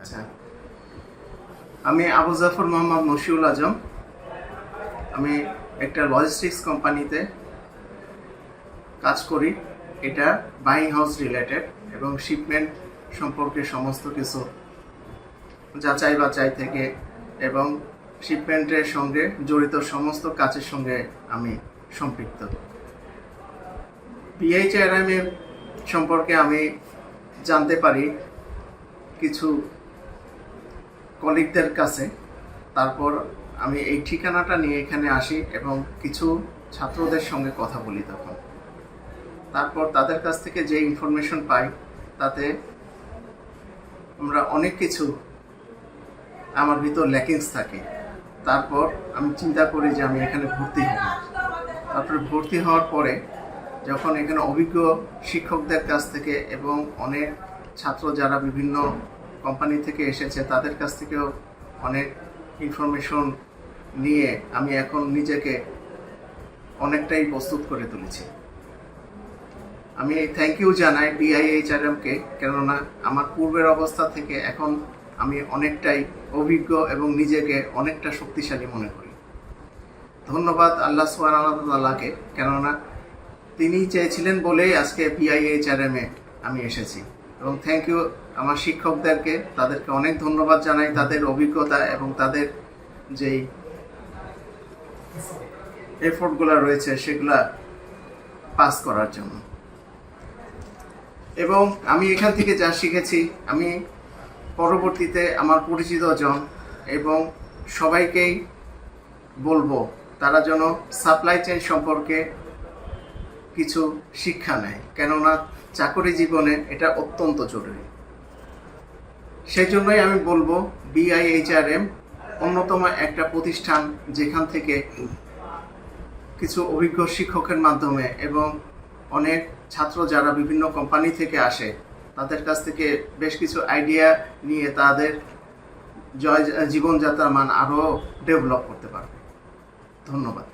আচ্ছা। আমি আবু জাফর মোহাম্মদ মশিউল আজম। আমি একটা লজিস্টিক্স কোম্পানিতে কাজ করি। এটা বাইং হাউস রিলেটেড এবং শিপমেন্ট সম্পর্কে সমস্ত কিছু যাচাই বাছাই থেকে এবং শিপমেন্টের সঙ্গে জড়িত সমস্ত কাজের সঙ্গে আমি সম্পৃক্ত। পিএইচআরএম সম্পর্কে আমি জানতে পারি কিছু কলিগদের কাছে। তারপর আমি এই ঠিকানাটা নিয়ে এখানে আসি এবং কিছু ছাত্রদের সঙ্গে কথা বলি তখন। তারপর তাদের কাছ থেকে যে ইনফরমেশন পাই, তাতে আমরা অনেক কিছু আমার ভিতর ল্যাকিংস থাকে। তারপর আমি চিন্তা করি যে আমি এখানে ভর্তি হব। তারপরে ভর্তি হওয়ার পরে যখন এখানে অভিজ্ঞ শিক্ষকদের কাছ থেকে এবং অনেক ছাত্র যারা বিভিন্ন কোম্পানি থেকে এসেছে, তাদের কাছ থেকেও অনেক ইনফরমেশন নিয়ে আমি এখন নিজেকে অনেকটাই প্রস্তুত করে তুলেছি। আমি থ্যাংক ইউ জানাই বিআইএইচআরএমকে কেননা আমার পূর্বের অবস্থা থেকে এখন আমি অনেকটাই অভিজ্ঞ এবং নিজেকে অনেকটা শক্তিশালী মনে করি। ধন্যবাদ আল্লাহ সুবাহকে কেননা তিনি চেয়েছিলেন বলেই আজকে পিআইএইচআরএম আমি এসেছি। এবং থ্যাংক ইউ আমার শিক্ষকদেরকে। তাদেরকে অনেক ধন্যবাদ জানাই তাদের অভিজ্ঞতা এবং তাদের যেই এফোর্টগুলো রয়েছে সেগুলা পাস করার জন্য। এবং আমি এখান থেকে যা শিখেছি, আমি পরবর্তীতে আমার পরিচিত জন এবং সবাইকেই বলব, তারা যেন সাপ্লাই চেইন সম্পর্কে কিছু শিক্ষা নেয়, কেননা চাকরি জীবনে এটা অত্যন্ত জরুরি। সেই জন্যই আমি বলব বিআইএইচআরএম অন্যতম একটা প্রতিষ্ঠান যেখান থেকে কিছু অভিজ্ঞ শিক্ষকের মাধ্যমে এবং অনেক ছাত্র যারা বিভিন্ন কোম্পানি থেকে আসে, তাদের কাছ থেকে বেশ কিছু আইডিয়া নিয়ে তাদের জয়, জীবনযাত্রার মান আরও ডেভেলপ করতে পারবে। ধন্যবাদ।